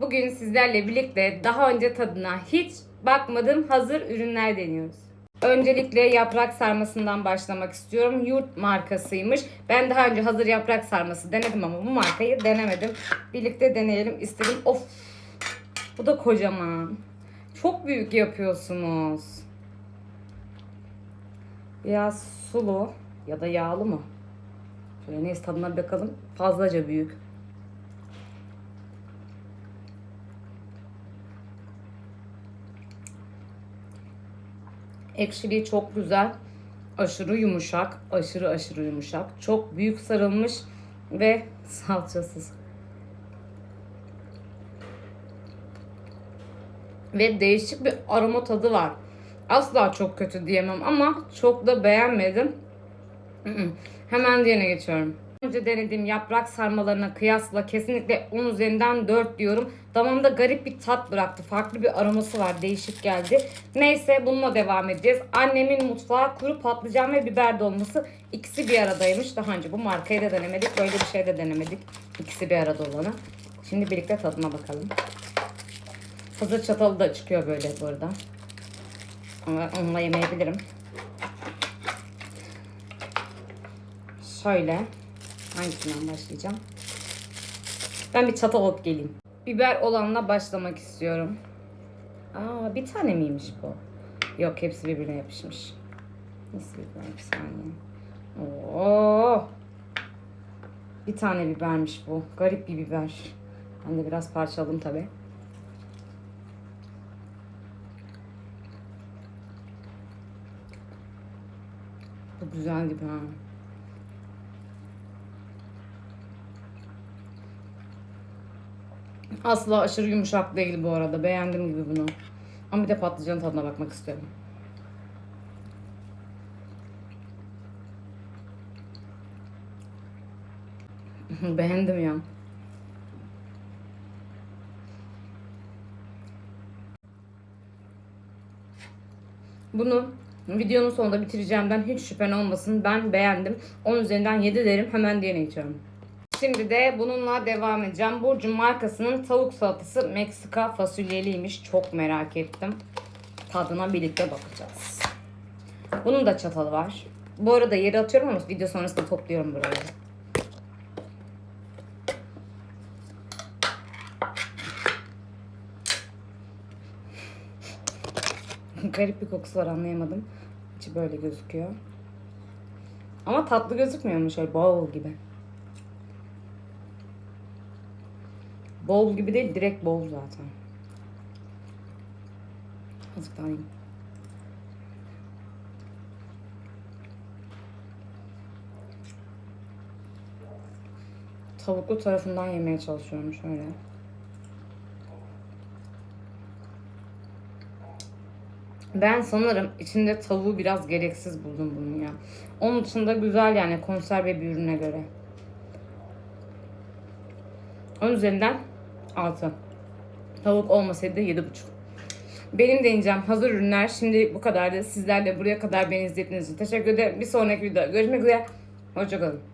Bugün sizlerle birlikte daha önce tadına hiç bakmadığım hazır ürünler deniyoruz. Öncelikle yaprak sarmasından başlamak istiyorum. Yurt markasıymış. Ben daha önce hazır yaprak sarması denedim ama bu markayı denemedim. Birlikte deneyelim istedim. Of! Bu da kocaman. Çok büyük yapıyorsunuz. Biraz sulu ya da yağlı mı? Şöyle neyse tadına bakalım. Fazlaca büyük. Ekşiliği çok güzel. Aşırı yumuşak. Aşırı aşırı yumuşak. Çok büyük sarılmış ve salçasız. Ve değişik bir aroma tadı var. Asla çok kötü diyemem ama çok da beğenmedim. Hemen diğerine geçiyorum. Önce denediğim yaprak sarmalarına kıyasla kesinlikle 10 üzerinden 4 diyorum. Damağımda garip bir tat bıraktı. Farklı bir aroması var. Değişik geldi. Neyse bununla devam edeceğiz. Annemin mutfağı kuru patlıcan ve biber dolması. İkisi bir aradaymış. Daha önce bu markayı da denemedik. Böyle bir şey de denemedik. İkisi bir arada olanı. Şimdi birlikte tadına bakalım. Hazır çatalı da çıkıyor böyle bu arada. Ama onunla yemeyebilirim. Şöyle. Hangisinden başlayacağım? Ben bir çatal alıp geleyim. Biber olanla başlamak istiyorum. Aa bir tane miymiş bu? Yok hepsi birbirine yapışmış. Nasıl biber bir saniye. Oo. Bir tane bibermiş bu. Garip bir biber. Ben de biraz parçaladım tabi. Bu güzel gibi Asla aşırı yumuşak değil bu arada. Beğendim gibi bunu. Ama bir de patlıcanın tadına bakmak istiyorum. Beğendim ya. Bunu videonun sonunda bitireceğimden hiç şüphen olmasın. Ben beğendim. 10 üzerinden 7 derim. Hemen diğerine geçiyorum. Şimdi de bununla devam edeceğim. Burcu markasının tavuk salatası Meksika fasulyeliymiş. Çok merak ettim. Tadına birlikte bakacağız. Bunun da çatalı var. Bu arada yeri atıyorum ama video sonrasında topluyorum burayı. Garip bir kokusu var anlayamadım. İçi böyle gözüküyor. Ama tatlı gözükmüyor mu şöyle bowl gibi. Bowl gibi değil direkt bowl zaten. Azıcık daha yiyeyim. Tavuklu tarafından yemeye çalışıyorum şöyle. Ben sanırım içinde tavuğu biraz gereksiz buldum bunun ya. Onun dışında güzel yani konserve bir ürüne göre. 10 üzerinden 6. Tavuk olmasaydı 7,5. Benim deneyeceğim hazır ürünler şimdi bu kadardı. Sizlerle buraya kadar beni izlediğiniz için teşekkür ederim. Bir sonraki videoda görüşmek üzere. Hoşçakalın.